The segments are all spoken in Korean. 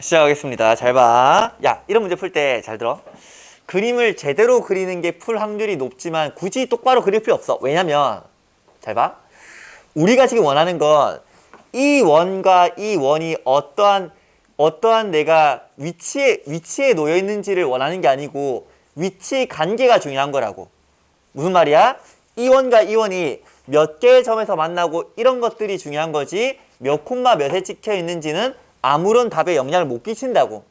시작하겠습니다. 잘 봐. 야, 이런 문제 풀 때 잘 들어. 그림을 제대로 그리는 게 풀 확률이 높지만 굳이 똑바로 그릴 필요 없어. 왜냐면 잘 봐. 우리가 지금 원하는 건 이 원과 이 원이 어떠한 어떠한 내가 위치에 위치에 놓여 있는지를 원하는 게 아니고 위치 관계가 중요한 거라고. 무슨 말이야? 이 원과 이 원이 몇 개의 점에서 만나고 이런 것들이 중요한 거지 몇 콤마 몇에 찍혀 있는지는 아무런 답에 영향을 못 끼친다고.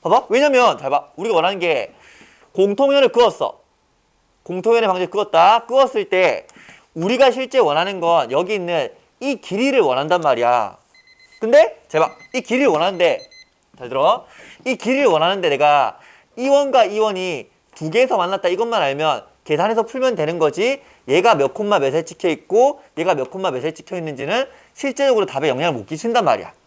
봐봐. 왜냐면 잘 봐. 우리가 원하는 게 공통연을 그었어. 공통연의 방식 그었다. 그었을 때 우리가 실제 원하는 건 여기 있는 이 길이를 원한단 말이야. 근데 잘 봐. 이 길이를 원하는데 잘 들어. 이 길이를 원하는데 내가 이 원과 이 원이 두 개에서 만났다 이것만 알면 계산해서 풀면 되는 거지 얘가 몇 콤마 몇에 찍혀 있고 얘가 몇 콤마 몇에 찍혀 있는지는 실제적으로 답에 영향을 못 끼친단 말이야.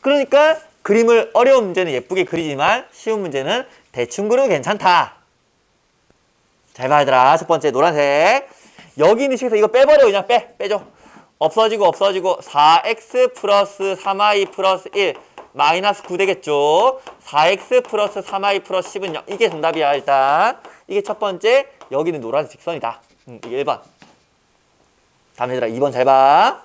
그러니까 그림을 어려운 문제는 예쁘게 그리지만 쉬운 문제는 대충 그려도 괜찮다. 잘 봐, 얘들아. 첫 번째, 노란색. 여기 있는 식에서 이거 빼버려, 그냥 빼, 빼줘. 없어지고, 없어지고, 4x 플러스 3y 플러스 1, 마이너스 9 되겠죠. 4x 플러스 3y 플러스 10은 0. 이게 정답이야, 일단. 이게 첫 번째, 여기는 노란색 직선이다. 음, 이게 1번. 다음 얘들아, 2번 잘 봐.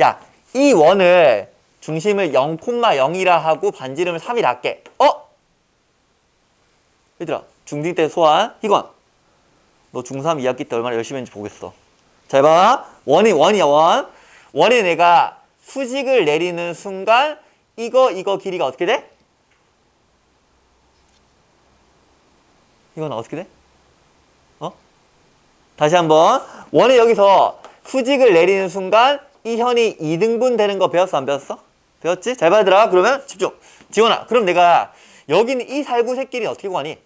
야, 이 원을 중심을 0,0이라 하고 반지름을 3이라 할게. 어? 얘들아, 중딩 때 소환, 희건. 너 중3 2학기 때 얼마나 열심히 했는지 보겠어. 잘 봐. 원이 원이야, 원. 원에 내가 수직을 내리는 순간 이거 이거 길이가 어떻게 돼? 이건 어떻게 돼? 어? 다시 한번. 원에 여기서 수직을 내리는 순간 이 현이 2등분 되는 거 배웠어, 안 배웠어? 배웠지? 잘 봐들아. 그러면 집중. 지원아, 그럼 내가 여기는 이 살구 새끼리 어떻게 구하니?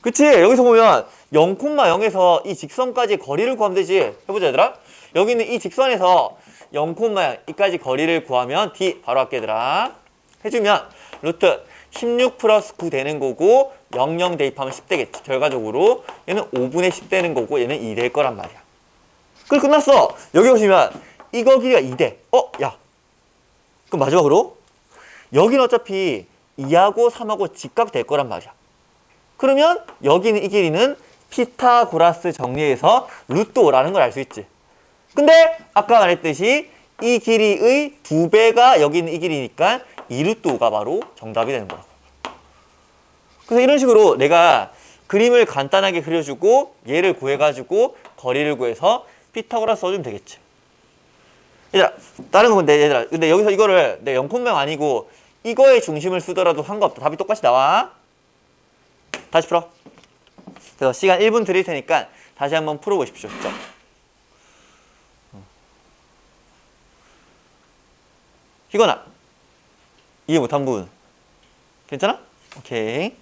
그치? 여기서 보면 0,0에서 이 직선까지 거리를 구하면 되지. 해보자, 얘들아. 여기는 이 직선에서 0,0까지 거리를 구하면 D 바로 할게, 얘들아. 해주면 루트 16 플러스 9 되는 거고 00 대입하면 10 되겠지. 결과적으로 얘는 5분의 10 되는 거고 얘는 2 될 거란 말이야. 그래 끝났어. 여기 보시면 이거 길이가 2대. 어? 야. 그럼 마지막으로 여기는 어차피 2하고 3하고 직각 될 거란 말이야. 그러면 여기는 이 길이는 피타고라스 정리해서 루트 5라는 걸 알 수 있지. 근데 아까 말했듯이 이 길이의 두 배가 여기 있는 이 길이니까 2루트 5가 바로 정답이 되는 거라고. 그래서 이런 식으로 내가 그림을 간단하게 그려주고 얘를 구해가지고 거리를 구해서 피타고라스 써주면 되겠지. 얘들아, 다른 거 근데 얘들아, 근데 여기서 이거를 내 0콤명 아니고 이거의 중심을 쓰더라도 상관없다. 답이 똑같이 나와. 다시 풀어. 그래서 시간 1분 드릴 테니까 다시 한번 풀어보십시오. 점. 희건아, 이해 못한 부분. 괜찮아? 오케이.